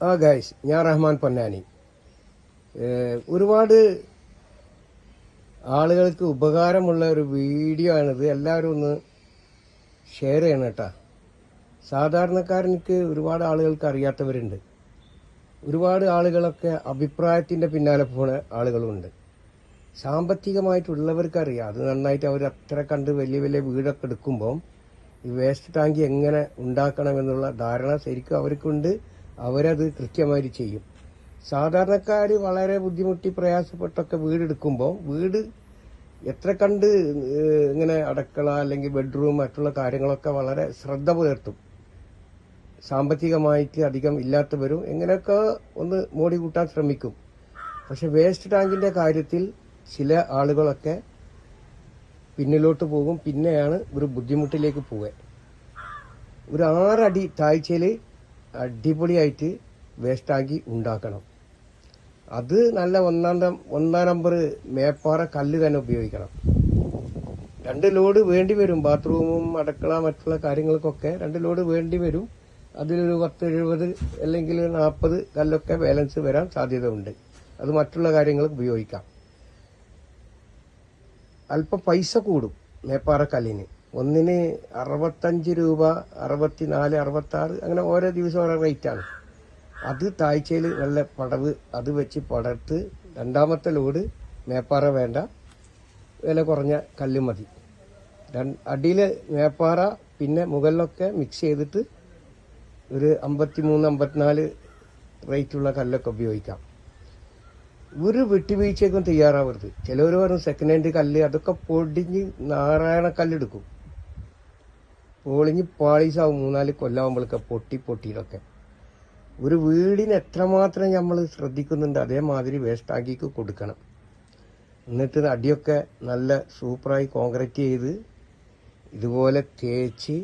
ആ ഗായ്സ് ഞാൻ റഹ്മാൻ പൊന്നാനി. ഒരുപാട് ആളുകൾക്ക് ഉപകാരമുള്ള ഒരു വീഡിയോ ആണിത്. എല്ലാവരും ഒന്ന് ഷെയർ ചെയ്യണം കേട്ടാ. സാധാരണക്കാരനിക്ക് ഒരുപാട് ആളുകൾക്ക് അറിയാത്തവരുണ്ട്. ഒരുപാട് ആളുകളൊക്കെ അഭിപ്രായത്തിന്റെ പിന്നാലെ പോണ ആളുകളുണ്ട്. സാമ്പത്തികമായിട്ടുള്ളവർക്ക് അറിയാം. അത് നന്നായിട്ട് അവർ അത്ര കണ്ട് വലിയ വലിയ വീടൊക്കെ എടുക്കുമ്പം ഈ വേസ്റ്റ് ടാങ്ക് എങ്ങനെ ഉണ്ടാക്കണമെന്നുള്ള ധാരണ ശരിക്കും അവർക്കുണ്ട്. അവരത് കൃത്യമായിട്ട് ചെയ്യും. സാധാരണക്കാർ വളരെ ബുദ്ധിമുട്ടി പ്രയാസപ്പെട്ടൊക്കെ വീടെടുക്കുമ്പോൾ വീട് എത്ര കണ്ട് ഇങ്ങനെ അടക്കള അല്ലെങ്കിൽ ബെഡ്റൂം മറ്റുള്ള കാര്യങ്ങളൊക്കെ വളരെ ശ്രദ്ധ പുലർത്തും. സാമ്പത്തികമായിട്ട് അധികം ഇല്ലാത്തവരും എങ്ങനെയൊക്കെ ഒന്ന് മോടി കൂട്ടാൻ ശ്രമിക്കും. പക്ഷെ വേസ്റ്റ് ടാങ്കിന്റെ കാര്യത്തിൽ ചില ആളുകളൊക്കെ പിന്നിലോട്ട് പോകും. പിന്നെയാണ് ഒരു ബുദ്ധിമുട്ടിലേക്ക് പോവുക. ഒരു ആറടി താഴ്ചയിൽ അടിപൊളിയായിട്ട് വേസ്റ്റാക്കി ഉണ്ടാക്കണം. അത് നല്ല ഒന്നാം ഒന്നാം നമ്പർ മേപ്പാറ കല്ല് തന്നെ ഉപയോഗിക്കണം. രണ്ട് ലോഡ് വേണ്ടി വരും. ബാത്റൂമും അടുക്കള മറ്റുള്ള കാര്യങ്ങൾക്കൊക്കെ രണ്ട് ലോഡ് വേണ്ടി വരും. അതിലൊരു പത്ത് എഴുപത് അല്ലെങ്കിൽ നാൽപ്പത് കല്ലൊക്കെ ബാലൻസ് വരാൻ സാധ്യതയുണ്ട്. അത് മറ്റുള്ള കാര്യങ്ങൾക്ക് ഉപയോഗിക്കാം. അല്പം പൈസ കൂടും മേപ്പാറ കല്ലിന്. ഒന്നിന് അറുപത്തഞ്ച് രൂപ അറുപത്തിനാല് അറുപത്തി ആറ് അങ്ങനെ ഓരോ ദിവസം ഓരോ റേറ്റാണ് അത് താഴ്ചയിൽ നല്ല പടവ് അത് വെച്ച് പടർത്ത് രണ്ടാമത്തെ ലോഡ് മേപ്പാറ വേണ്ട. വില കുറഞ്ഞ കല്ല് മതി. അടിയിൽ മേപ്പാറ പിന്നെ മുകളിലൊക്കെ മിക്സ് ചെയ്തിട്ട് ഒരു അമ്പത്തിമൂന്ന് അമ്പത്തിനാല് റേറ്റുള്ള കല്ലൊക്കെ ഉപയോഗിക്കാം. ഒരു വിട്ടുവീഴ്ചയ്ക്കും തയ്യാറാവരുത്. ചിലവർ പറഞ്ഞു സെക്കൻഡ് ഹാൻഡ് കല്ല് അതൊക്കെ പൊടിഞ്ഞ് നാരായണ കല്ലെടുക്കും പൊളിഞ്ഞ് പാളീസാവും മൂന്നാൽ കൊല്ലാവുമ്പോഴൊക്കെ പൊട്ടി പൊട്ടിയിലൊക്കെ. ഒരു വീടിന് എത്രമാത്രം നമ്മൾ ശ്രദ്ധിക്കുന്നുണ്ട് അതേമാതിരി വേസ്റ്റാക്കിക്ക് കൊടുക്കണം. എന്നിട്ട് അടിയൊക്കെ നല്ല സൂപ്പറായി കോൺക്രീറ്റ് ചെയ്ത് ഇതുപോലെ തേച്ച്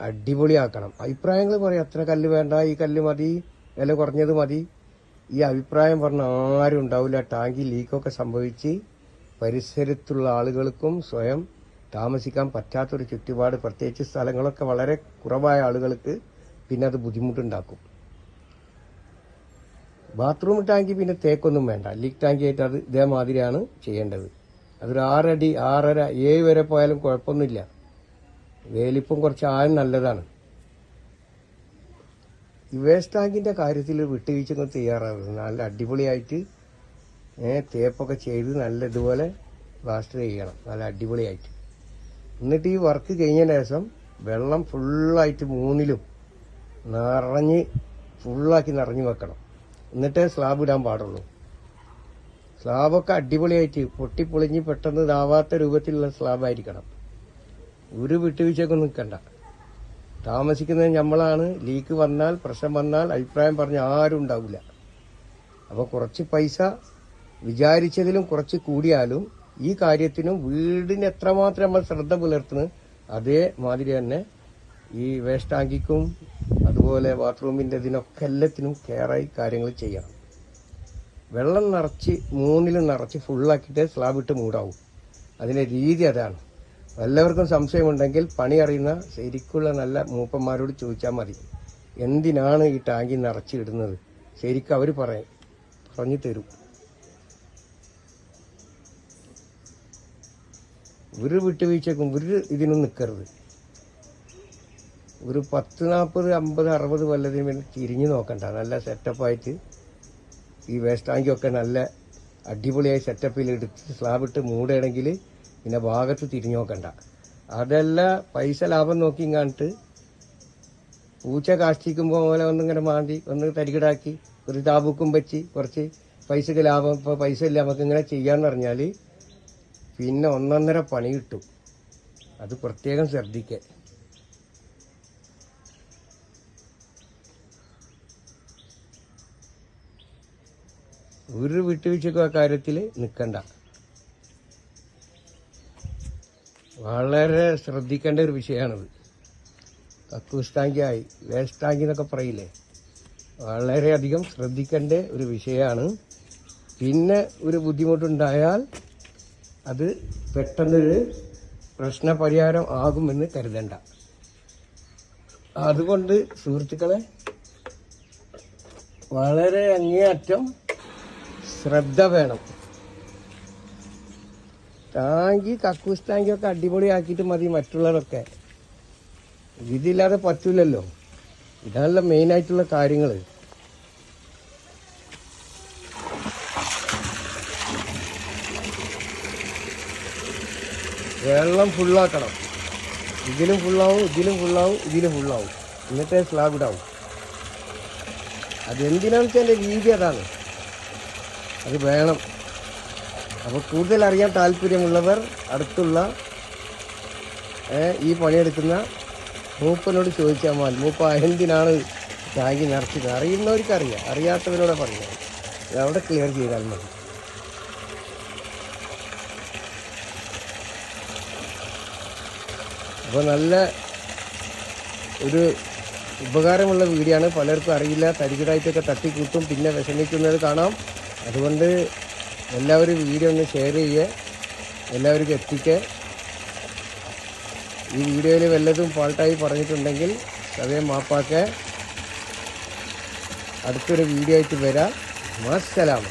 അടിപൊളിയാക്കണം. അഭിപ്രായങ്ങൾ പറയും. അത്ര കല്ല് വേണ്ട ഈ കല്ല് മതി വില കുറഞ്ഞത് മതി. ഈ അഭിപ്രായം പറഞ്ഞ ആരും ഉണ്ടാവില്ല. ടാങ്കി ലീക്കൊക്കെ സംഭവിച്ച് പരിസരത്തുള്ള ആളുകൾക്കും സ്വയം താമസിക്കാൻ പറ്റാത്തൊരു ചുറ്റുപാട് പ്രത്യേകിച്ച് സ്ഥലങ്ങളൊക്കെ വളരെ കുറവായ ആളുകൾക്ക് പിന്നെ അത് ബുദ്ധിമുട്ടുണ്ടാക്കും. ബാത്റൂം ടാങ്കി പിന്നെ തേക്കൊന്നും വേണ്ട. ലീക്ക് ടാങ്കി ആയിട്ട് അത് ഇതേമാതിരിയാണ് ചെയ്യേണ്ടത്. അതൊരു ആറടി ആറര ഏഴ് വരെ പോയാലും കുഴപ്പമൊന്നുമില്ല. വേലിപ്പം കുറച്ച് ആഴം നല്ലതാണ്. ഈ വേസ്റ്റ് ടാങ്കിന്റെ കാര്യത്തിൽ വിട്ടുവീഴ്ചകൾ തയ്യാറാവുന്നത് നല്ല അടിപൊളിയായിട്ട് തേപ്പൊക്കെ ചെയ്ത് നല്ല ഇതുപോലെ പ്ലാസ്റ്റർ ചെയ്യണം. നല്ല അടിപൊളിയായിട്ട്. എന്നിട്ട് ഈ വർക്ക് കഴിഞ്ഞ ശേഷം വെള്ളം ഫുള്ളായിട്ട് മൂന്നിലും നിറഞ്ഞ് ഫുള്ളാക്കി നിറഞ്ഞു വെക്കണം. എന്നിട്ടേ സ്ലാബ് ഇടാൻ പാടുള്ളൂ. സ്ലാബൊക്കെ അടിപൊളിയായിട്ട് പൊട്ടിപ്പൊളിഞ്ഞ് പെട്ടെന്ന് ഇതാവാത്ത രൂപത്തിലുള്ള സ്ലാബായിരിക്കണം ഒരു വിട്ടുവീഴ്ചയൊക്കെ നിൽക്കണ്ട. താമസിക്കുന്നത് നമ്മളാണ് ലീക്ക് വന്നാൽ പ്രശ്നം വന്നാൽ അഭിപ്രായം പറഞ്ഞ ആരും ഉണ്ടാവില്ല. അപ്പോൾ കുറച്ച് പൈസ വിചാരിച്ചതിലും കുറച്ച് കൂടിയാലും ഈ കാര്യത്തിനും വീടിന് എത്രമാത്രം നമ്മൾ ശ്രദ്ധ പുലർത്തുന്നു അതേമാതിരി തന്നെ ഈ വേസ്റ്റ് ടാങ്കിക്കും അതുപോലെ ബാത്റൂമിന്റെ ഇതിനൊക്കെ എല്ലാത്തിനും കെയറായി കാര്യങ്ങൾ ചെയ്യണം. വെള്ളം നിറച്ച് മൂന്നിലും നിറച്ച് ഫുള്ളാക്കിയിട്ട് സ്ലാബ് ഇട്ട് മൂടാവും. അതിന്റെ രീതി അതാണ്. എല്ലാവർക്കും സംശയമുണ്ടെങ്കിൽ പണി അറിയുന്ന ശരിക്കുള്ള നല്ല മൂപ്പന്മാരോട് ചോദിച്ചാൽ മതി. എന്തിനാണ് ഈ ടാങ്കി നിറച്ചിടുന്നത് ശരിക്കും അവർ പറയും പറഞ്ഞു തരും. ഒരു വിട്ടുവീഴ്ചക്കും ഒരു ഇതിനും നിൽക്കരുത് ഒരു പത്ത് നാൽപ്പത് അമ്പത് അറുപത് കൊല്ലത്തിന് വേണ്ടി തിരിഞ്ഞു നോക്കണ്ട. നല്ല സെറ്റപ്പായിട്ട് ഈ വേസ്റ്റ് ടാങ്കൊക്കെ നല്ല അടിപൊളിയായി സെറ്റപ്പിൽ എടുത്ത് സ്ലാബിട്ട് മൂടുകയാണെങ്കിൽ പിന്നെ ഭാഗത്ത് തിരിഞ്ഞു നോക്കണ്ട. അതല്ല പൈസ ലാഭം നോക്കി കണ്ടിട്ട് പൂച്ച കാഷ്ടിക്കുമ്പോൾ പോലെ ഒന്നിങ്ങനെ മാന്തി ഒന്ന് തരികിടാക്കി ഒരു താബുക്കും വെച്ച് കുറച്ച് പൈസക്ക് ലാഭം ഇപ്പോൾ പൈസ ഇല്ല നമുക്ക് ഇങ്ങനെ ചെയ്യാമെന്ന് പറഞ്ഞാൽ പിന്നെ ഒന്നൊന്നര പണി കിട്ടും. അത് പ്രത്യേകം ശ്രദ്ധിക്കുക ഒരു വിട്ടുവീഴ്ചക്കും ആ കാര്യത്തിൽ നിൽക്കണ്ട വളരെ ശ്രദ്ധിക്കേണ്ട ഒരു വിഷയമാണിത്. കക്കൂസ് ടാങ്കിയായി വേസ്റ്റ് ടാങ്കി എന്നൊക്കെ പറയില്ലേ? വളരെയധികം ശ്രദ്ധിക്കേണ്ട ഒരു വിഷയമാണ്. പിന്നെ ഒരു ബുദ്ധിമുട്ടുണ്ടായാൽ അത് പെട്ടെന്നൊരു പ്രശ്നപരിഹാരം ആകുമെന്ന് കരുതണ്ട. അതുകൊണ്ട് സുഹൃത്തുക്കളെ വളരെ അങ്ങേയറ്റം ശ്രദ്ധ വേണം. ടാങ്കി കക്കൂസ് ടാങ്കിയൊക്കെ അടിപൊളിയാക്കിയിട്ട് മതി മറ്റുള്ളവരൊക്കെ. ഇതില്ലാതെ പറ്റൂലല്ലോ. ഇതാണല്ലോ മെയിനായിട്ടുള്ള കാര്യങ്ങൾ വെള്ളം ഫുള്ളാക്കണം. ഇതിലും ഫുള്ളാവും ഇതിലും ഫുള്ളാവും ഇതിലും ഫുള്ളാവും. എന്നിട്ടേ സ്ലാബ് ഇടാവും. അതെന്തിനാന്ന് വെച്ചാൽ എന്റെ രീതി അതാണ്. അത് വേണം. അപ്പോൾ കൂടുതൽ അറിയാൻ താല്പര്യമുള്ളവർ അടുത്തുള്ള ഈ പണിയെടുക്കുന്ന മൂപ്പനോട് ചോദിച്ചാൽ മതി. മൂപ്പ എന്തിനാണ് ടാങ്കി നിറച്ചത്? അറിയുന്നവർക്ക് അറിയാം അറിയാത്തവരോടെ പറയാം അവിടെ ക്ലിയർ ചെയ്താൽ മതി. അപ്പോൾ നല്ല ഒരു ഉപകാരമുള്ള വീഡിയോ ആണ് പലർക്കും അറിയില്ല. തരികിടായിട്ടൊക്കെ തട്ടിക്കൂട്ടും. പിന്നെ വിഷമിക്കുന്നത് കാണാം. അതുകൊണ്ട് എല്ലാവരും വീഡിയോ ഒന്ന് ഷെയർ ചെയ്യുക എല്ലാവർക്കും എത്തിക്കുക ഈ വീഡിയോയിൽ വല്ലതും ഫാൾട്ടായി പറഞ്ഞിട്ടുണ്ടെങ്കിൽ സമയം മാപ്പാക്കേ. അടുത്തൊരു വീഡിയോ ആയിട്ട് വരാം. മാസ്സലാമ